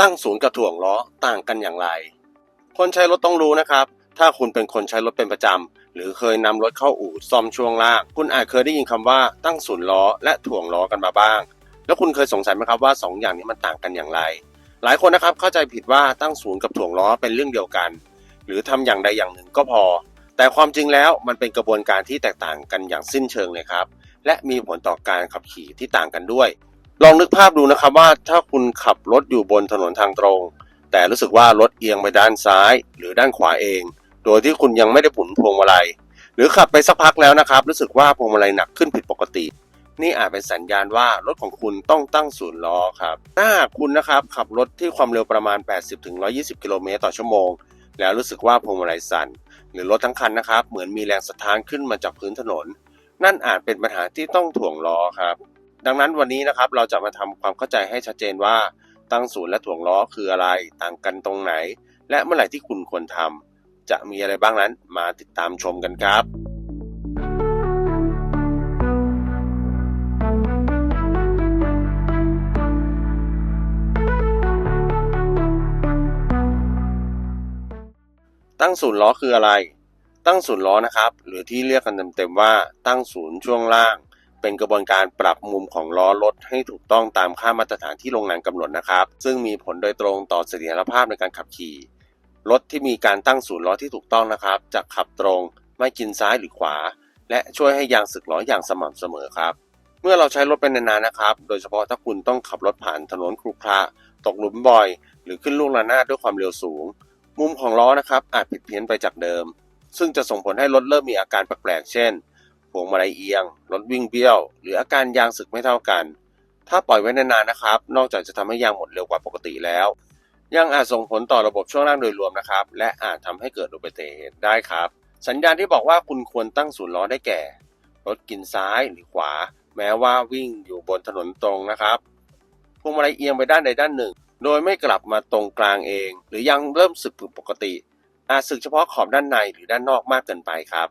ตั้งศูนย์กับถ่วงล้อต่างกันอย่างไร คนใช้รถต้องรู้นะครับ ถ้าคุณเป็นคนใช้รถเป็นประจำ หรือเคยนำรถเข้าอู่ซ่อมช่วงล่าง คุณอาจเคยได้ยินคำว่าตั้งศูนย์ล้อและถ่วงล้อกันมาบ้าง แล้วคุณเคยสงสัยไหมครับว่าสองอย่างนี้มันต่างกันอย่างไร หลายคนนะครับเข้าใจผิดว่าตั้งศูนย์กับถ่วงล้อเป็นเรื่องเดียวกัน หรือทำอย่างใดอย่างหนึ่งก็พอ แต่ความจริงแล้วมันเป็นกระบวนการที่แตกต่างกันอย่างสิ้นเชิงเลยครับ และมีผลต่อการขับขี่ที่ต่างกันด้วย ลองนึกภาพดูนะครับว่าถ้าคุณขับรถอยู่บนถนนทางตรง แต่รู้สึกว่ารถเอียงไปด้านซ้าย หรือด้านขวาเอง โดยที่คุณยังไม่ได้ผุนพวงมาลัย หรือขับไปสักพักแล้วนะครับ รู้สึกว่าพวงมาลัยหนักขึ้นผิดปกติ นี่อาจเป็นสัญญาณว่ารถของคุณต้องตั้งศูนย์ล้อครับถ้าคุณนะครับขับรถที่ความเร็วประมาณ 80-120 กิโลเมตรต่อชั่วโมง แล้วรู้สึกว่าพวงมาลัยสั่น หรือรถทั้งคันนะครับ เหมือนมีแรงสะท้านขึ้นมาจากพื้นถนน นั่นอาจเป็นปัญหาที่ต้องถ่วงล้อครับ ดังนั้นวันนี้นะครับเราจะมาทำความเข้าใจให้ชัดเจนว่าตั้งศูนย์และถ่วงล้อคืออะไร ต่างกันตรงไหน และเมื่อไหร่ที่คุณควรทำจะมีอะไรบ้างนั้นมาติดตามชมกันครับ ตั้งศูนย์ล้อคืออะไร ตั้งศูนย์ล้อนะครับ หรือที่เรียกกันเต็มๆว่าตั้งศูนย์ช่วงล่าง เป็นกระบวนการปรับมุมของล้อรถให้ถูกต้องตามค่ามาตรฐานที่โรงงานกำหนดนะครับ ซึ่งมีผลโดยตรงต่อเสถียรภาพในการขับขี่ รถที่มีการตั้งศูนย์ล้อที่ถูกต้องนะครับ จะขับตรงไม่กินซ้ายหรือขวา และช่วยให้ยางสึกล้ออย่างสม่ำเสมอครับ เมื่อเราใช้รถเป็นนานๆนะครับ โดยเฉพาะถ้าคุณต้องขับรถผ่านถนนครุขระตกหลุมบ่อย หรือขึ้นลูกระนาดด้วยความเร็วสูง มุมของล้อนะครับอาจผิดเพี้ยนไปจากเดิม ซึ่งจะส่งผลให้รถเริ่มมีอาการแปลกๆเช่น วงมาลัยเอียง รถวิ่งเบี้ยว หรืออาการยางสึกไม่เท่ากัน ถ้าปล่อยไว้นานๆนะครับ นอกจากจะทำให้ยางหมดเร็วกว่าปกติแล้ว ยังอาจส่งผลต่อระบบช่วงล่างโดยรวมนะครับ และอาจทำให้เกิดอุบัติเหตุได้ครับ สัญญาณที่บอกว่าคุณควรตั้งศูนย์ล้อได้แก่ รถกินซ้ายหรือขวา แม้ว่าวิ่งอยู่บนถนนตรงนะครับพวงมาลัยเอียงไปด้านใดด้านหนึ่ง โดยไม่กลับมาตรงกลางเอง หรือยังเริ่มสึกผิดปกติ อาจสึกเฉพาะขอบด้านในหรือด้านนอกมากเกินไปครับ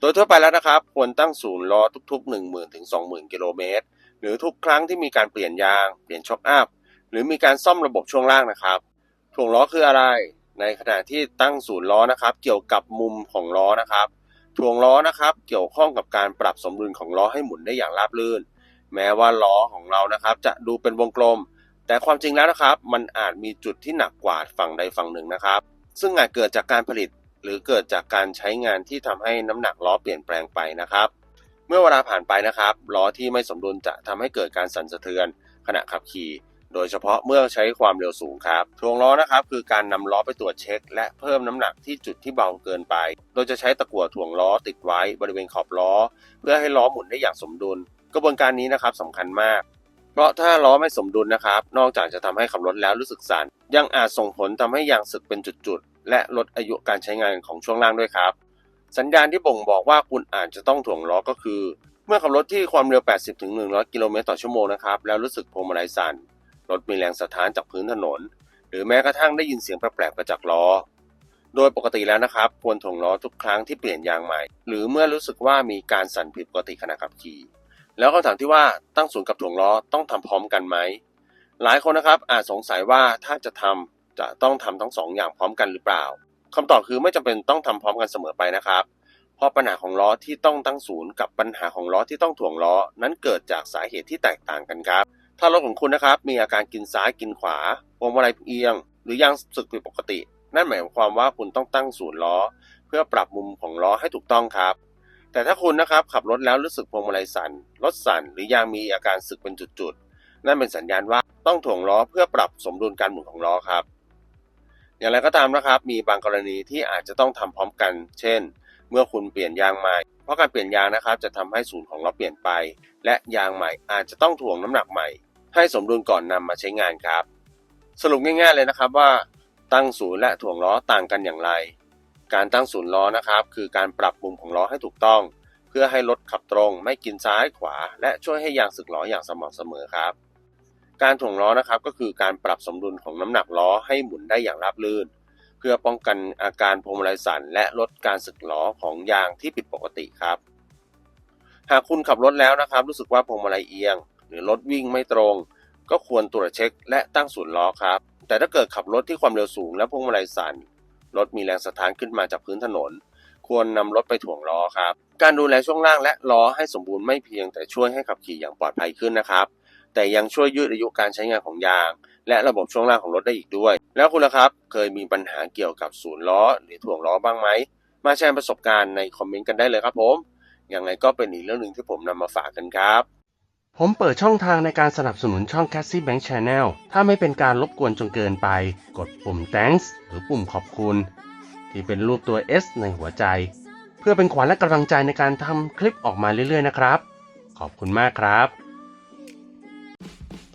โดยทั่วไปแล้วนะครับ ควรตั้งศูนย์ล้อทุก ๆ 1 0,000 ถึง 20,000 กิโลเมตร หรือทุกครั้งที่มีการเปลี่ยนยาง เปลี่ยนช็อคอัพ หรือมีการซ่อมระบบช่วงล่างนะครับ ถ่วงล้อคืออะไร ในขณะที่ตั้งศูนย์ล้อนะครับ เกี่ยวกับมุมของล้อนะครับ ถ่วงล้อนะครับ เกี่ยวข้องกับการปรับสมดุลของล้อให้หมุนได้อย่างราบรื่น แม้ว่าล้อของเรานะครับ จะดูเป็นวงกลม แต่ความจริงแล้วนะครับ มันอาจมีจุดที่หนักกว่าฝั่งใดฝั่งหนึ่งนะครับ ซึ่งอาจเกิดจากการผลิต หรือเกิดจากการใช้งานที่ทำให้น้ำหนักล้อเปลี่ยนแปลงไปนะครับ เมื่อเวลาผ่านไปนะครับล้อที่ไม่สมดุลจะทำให้เกิดการสั่นสะเทือนขณะขับขี่โดยเฉพาะเมื่อใช้ความเร็วสูงครับถ่วงล้อนะครับ คือการนำล้อไปตรวจเช็ค และเพิ่มน้ำหนักที่จุดที่เบาเกินไป โดยจะใช้ตะกั่วถ่วงล้อติดไว้บริเวณขอบล้อ เพื่อให้ล้อหมุนได้อย่างสมดุล กระบวนการนี้นะครับสำคัญมาก เพราะถ้าล้อไม่สมดุลนะครับ นอกจากจะทำให้ขับรถแล้วรู้สึกสั่นยังอาจส่งผลทำให้ยางสึกเป็นจุด และลดอายุการใช้งานของช่วงล่างด้วยครับ สัญญาณที่บ่งบอกว่าคุณอาจจะต้องถ่วงล้อก็คือ เมื่อขับรถที่ความเร็ว 80-100 กิโลเมตรต่อชั่วโมงนะครับแล้วรู้สึกพวงมาลัยสั่นรถมีแรงสะท้านจากพื้นถนน หรือแม้กระทั่งได้ยินเสียงแปลกๆมาจากล้อ โดยปกติแล้วนะครับ ควรถ่วงล้อทุกครั้งที่เปลี่ยนยางใหม่ หรือเมื่อรู้สึกว่ามีการสั่นผิดปกติขณะขับขี่ แล้วคำถามที่ว่าตั้งศูนย์กับถ่วงล้อต้องทำพร้อมกันไหมหลายคนนะครับอาจสงสัยว่าถ้าจะทำ จะต้องทำทั้งสองอย่างพร้อมกันหรือเปล่าคำตอบคือไม่จำเป็นต้องทำพร้อมกันเสมอไปนะครับ เพราะปัญหาของล้อที่ต้องตั้งศูนย์กับปัญหาของล้อที่ต้องถ่วงล้อ นั้นเกิดจากสาเหตุที่แตกต่างกันครับ ถ้ารถของคุณนะครับมีอาการกินซ้ายกินขวาพวงมาลัยเอียง หรือยางสึกผิดปกติ นั่นหมายความว่าคุณต้องตั้งศูนย์ล้อ เพื่อปรับมุมของล้อให้ถูกต้องครับแต่ถ้าคุณนะครับขับรถแล้วรู้สึกพวงมาลัยสั่นรถสั่นหรือยางมีอาการสึกเป็นจุดๆ นั่นเป็นสัญญาณว่าต้องถ่วงล้อเพื่อปรับสมดุลการหมุนของล้อครับ อย่างไรก็ตามนะครับ มีบางกรณีที่อาจจะต้องทำพร้อมกัน เช่น เมื่อคุณเปลี่ยนยางใหม่ เพราะการเปลี่ยนยางนะครับ จะทำให้ศูนย์ของล้อเปลี่ยนไป และยางใหม่อาจจะต้องถ่วงน้ำหนักใหม่ ให้สมดุลก่อนนำมาใช้งานครับ สรุปง่ายๆเลยนะครับว่า ตั้งศูนย์และถ่วงล้อต่างกันอย่างไร การตั้งศูนย์ล้อนะครับ คือการปรับมุมของล้อให้ถูกต้อง เพื่อให้รถขับตรง ไม่กินซ้ายขวา และช่วยให้ยางสึกล้ออย่างสม่ำเสมอครับ การถ่วงล้อนะครับก็คือการปรับสมดุลของน้ำหนักล้อให้หมุนได้อย่างราบรื่น เพื่อป้องกันอาการพวงมาลัยสั่นและลดการสึกล้อของยางที่ผิดปกติครับ หากคุณขับรถแล้วนะครับ รู้สึกว่าพวงมาลัยเอียง หรือรถวิ่งไม่ตรง ก็ควรตรวจเช็ค และตั้งศูนย์ล้อครับ แต่ถ้าเกิดขับรถที่ความเร็วสูงและพวงมาลัยสั่นรถมีแรงสะท้านขึ้นมาจากพื้นถนน ควรนำรถไปถ่วงล้อครับ การดูแลช่วงล่างและล้อให้สมบูรณ์ไม่เพียงแต่ช่วยให้ขับขี่อย่างปลอดภัยขึ้นนะครับ แต่ยังช่วยยืดอายุการใช้งานของยาง และระบบช่วงล่างของรถได้อีกด้วย แล้วคุณล่ะครับเคยมีปัญหาเกี่ยวกับศูนย์ล้อ หรือถ่วงล้อบ้างไหม มาแชร์ประสบการณ์ในคอมเมนต์กันได้เลยครับผมยังไงก็เป็นอีกเรื่องหนึ่งที่ผมนำมาฝากกันครับ ผมเปิดช่องทางในการสนับสนุนช่อง Cassie Bank Channel ถ้าไม่เป็นการรบกวนจนเกินไป กดปุ่ม thanks หรือปุ่มขอบคุณ ที่เป็นรูปตัว S ในหัวใจ เพื่อเป็นขวัญและกำลังใจในการทำคลิปออกมาเรื่อยๆนะครับ ขอบคุณมากครับ